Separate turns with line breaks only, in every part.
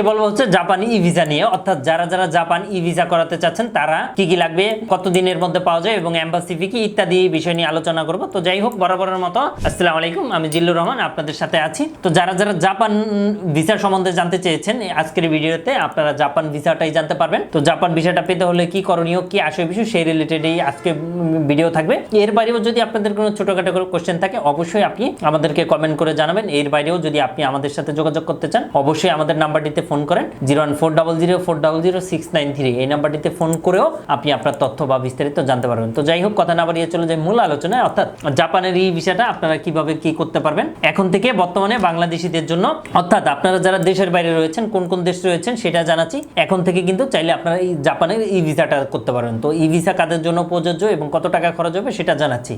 আজকে বলব হচ্ছে জাপানি ই ভিসা নিয়ে। অর্থাৎ যারা যারা জাপান ই ভিসা করাতে চাচ্ছেন, তারা কি কি লাগবে কত দিনের মধ্যে পাওয়া যায় এবং এম্বাসি ফি কি ইত্যাদি বিষয় নিয়ে আলোচনা করব। তো যাই হোক, বরাবরের মতো, আসসালামু আলাইকুম, আমি জিল্লুর রহমান, আপনাদের সাথে আছি। তো যারা যারা জাপান ভিসা সম্বন্ধে জানতে চেয়েছেন আজকের ভিডিওতে আপনারা জাপান ভিসাটাই জানতে পারবেন। তো জাপান ভিসাটা পেতে হলে কি করণীয়, কি আসে বিষয়, সেই রিলেটেড এই আজকে ভিডিও থাকবে। এর বাইরেও যদি আপনাদের কোনো ছোটখাটো কোনো কোশ্চেন থাকে, অবশ্যই আপনি আমাদেরকে কমেন্ট করে জানাবেন। এর বাইরেও যদি আপনি আমাদের সাথে যোগাযোগ করতে চান, অবশ্যই আমাদের নাম্বারটিতে ফোন করেন, zero one four double zero, four double zero, six nine three. এই নাম্বারটিতে ফোন করেও আপনি আপনার তথ্য বা বিস্তারিত জানতে পারবেন। তো যাই হোক, কথা না বাড়িয়ে চলে যায় মূল আলোচনায়। অর্থাৎ জাপানের এই বিষয়টা আপনারা কীভাবে কি করতে পারবেন? এখন থেকে বর্তমানে বাংলাদেশিদের জন্য, অর্থাৎ আপনারা যারা দেশের বাইরে রয়েছেন, কোন কোন দেশ রয়েছেন সেটা জানাচ্ছি। এখন থেকে কিন্তু চাইলে আপনারা এই জাপানের ই ভিসাটা করতে পারবেন। তো ই ভিসা কাদের জন্য প্রযোজ্য এবং কত টাকা খরচ হবে সেটা জানাচ্ছি।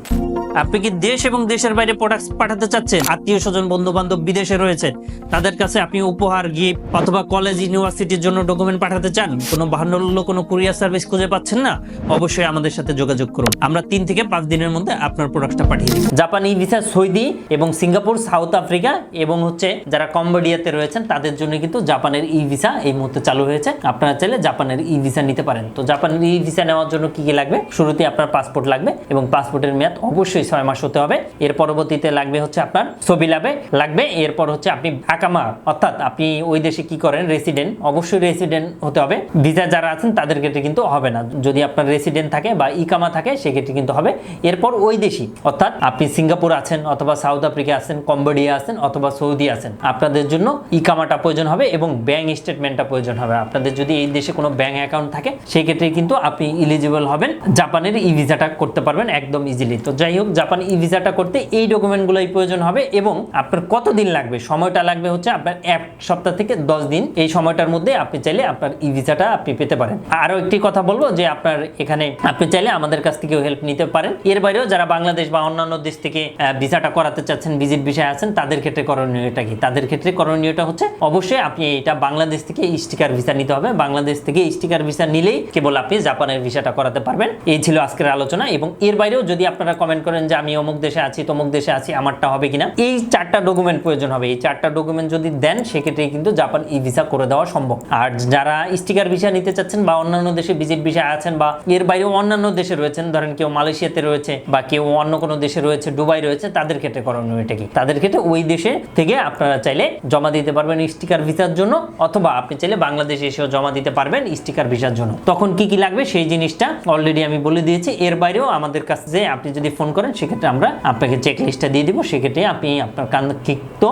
আপনি কি দেশ এবং দেশের বাইরে প্রোডাক্ট পাঠাতে চাচ্ছেন? আত্মীয় স্বজন বন্ধু বান্ধব বিদেশে রয়েছে তাদের কাছে আপনি উপহার গিফট অথবা কলেজ ইউনিভার্সিটির জন্য ডকুমেন্ট পাঠাতে চান? কোনো বাহান্ন কোনো কুরিয়ার সার্ভিস খুঁজে পাচ্ছেন না? অবশ্যই আমাদের সাথে যোগাযোগ করুন। আমরা তিন থেকে পাঁচ দিনের মধ্যে আপনার প্রোডাক্টটা পাঠিয়ে দিই জাপানি ভিসা সৌদি এবং সিঙ্গাপুর, সাউথ আফ্রিকা এবং হচ্ছে যারা কম্বোডিয়াতে রয়েছেন, তাদের জন্য কিন্তু জাপানের ই ভিসা এই মুহূর্তে চালু হয়েছে। আপনারা চাইলে জাপানের ই ভিসা নিতে পারেন। তো জাপানের ই ভিসা নেওয়ার জন্য কি কি লাগবে? শুরুতে আপনার পাসপোর্ট লাগবে এবং পাসপোর্টের মেয়াদ অবশ্যই ছয় মাস হতে হবে। এর পরবর্তীতে লাগবে হচ্ছে আপনার ছবি লাগবে লাগবে এরপর হচ্ছে আপনি আকামা, অর্থাৎ আপনি ওই দেশে কি করেন? রেসিডেন্ট অবশ্যই রেসিডেন্ট হতে হবে। ভিসা যারা আছেন, তাদের ক্ষেত্রে কিন্তু হবে না। যদি আপনার রেসিডেন্ট থাকে বা ইকামা থাকে, সেক্ষেত্রে কিন্তু হবে। এরপর ওই দেশি অর্থাৎ আপনি সিঙ্গাপুর আছেন অথবা সাউথ আফ্রিকা আছেন, কম্বোডিয়া আছেন অথবা সৌদি আছেন, আপনাদের জন্য ইকামাটা প্রয়োজন হবে এবং ব্যাংক স্টেটমেন্টটা প্রয়োজন হবে। আপনাদের যদি এই দেশে কোনো ব্যাংক অ্যাকাউন্ট থাকে, সেক্ষেত্রে কিন্তু আপনি ইলিজিবল হবেন। জাপানের ই ভিসাটা করতে পারবেন একদম ইজিলি তো যাই হোক জাপান ই ভিসাটা করতে এই ডকুমেন্টগুলোই প্রয়োজন হবে এবং আপনার কত দিন লাগবে? সময়টা লাগবে হচ্ছে আপনার এক সপ্তাহ থেকে দশ দিন। এই সময়টার মধ্যে আপনি চাইলে আপনার ই ভিসাটা আপনি পেতে পারেন। আরও একটি কথা বলব যে আপনার এখানে আপনি চাইলে আমাদের কাছ থেকেও হেল্প নিতে পারেন। এর বাইরেও যারা বাংলাদেশ বা অন্যান্য দেশ থেকে ভিসাটা করাতে চাচ্ছেন ভিজিট বিষয়ে আছেন, তাদের ক্ষেত্রে করণীয়টা কি? তাদের ক্ষেত্রে করণীয়টা হচ্ছে অবশ্যই আপনি এটা বাংলাদেশ থেকে স্টিকার ভিসা নিতে হবে। বাংলাদেশ থেকে স্টিকার ভিসা নিলেই কেবল আপনি জাপানের ভিসাটা করাতে পারবেন। এই ছিল আজকের আলোচনা এবং এর বাইরেও যদি আপনারা কমেন্ট করেন যে আমি অমুক দেশে আছি, তমুক দেশে আছি, আমারটা হবে কিনা? এই চারটা ডকুমেন্ট প্রয়োজন হবে। এই চারটা ডকুমেন্ট যদি দেন, সেক্ষেত্রে কিন্তু জাপান ই ভিসা করে দেওয়া সম্ভব। আর যারা স্টিকার ভিসা নিতে চাচ্ছেন বা অন্যান্য দেশে ভিজিট ভিসা আছেন বা এর বাইরেও অন্যান্য দেশে রয়েছেন, ধরেন কেউ মালয়েশিয়াতে রয়েছে বা কেউ অন্য কোনো দেশে রয়েছে, দুবাই রয়েছে, তাদের ক্ষেত্রে করণীয় এটা কি? তাদের ক্ষেত্রে ওই দেশে থেকে আপনারা চাইলে জমা দিতে পারবেন স্টিকার ভিসার জন্য, অথবা আপনি চাইলে বাংলাদেশে এসেও জমা দিতে পারবেন স্টিকার ভিসার জন্য। তখন কি কি লাগবে? সেই জিনিসটা অলরেডি আমি বলে দিয়েছি। এর বাইরেও আমাদের কাছে যে আপনি যদি ফোন করেন সেক্ষেত্রে আমরা আপনাকে চেক লিস্টটা দিয়ে দিব। সেক্ষেত্রে আপনি আপনার কাঙ্ক্ষিত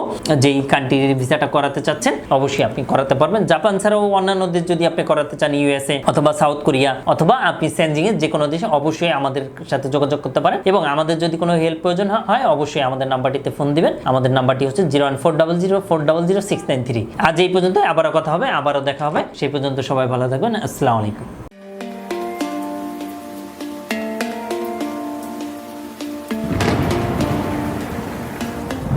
যেই কান্ট্রির ভিসাটা করাতে চাচ্ছেন, অবশ্যই আপনি করাতে পারবেন। জাপান ছাড়াও অন্যান্য দেশ যদি আপনি করাতে চান ইউএসএ অথবা সাউথ কোরিয়া অথবা আপনি সেনজিং এর যে কোনো দেশে, অবশ্যই আমাদের সাথে যোগাযোগ করতে পারেন এবং আমাদের যদি কোনো হেল্প প্রয়োজন হয়, অবশ্যই আমাদের নাম্বারটিতে ফোন দিবেন। আমাদের নাম্বারটি হচ্ছে zero one four double zero four double zero six nine three আজ এই পর্যন্ত আবারও কথা হবে, আবারও দেখা হবে। সেই পর্যন্ত সবাই ভালো থাকবেন। আসসালামু আলাইকুম।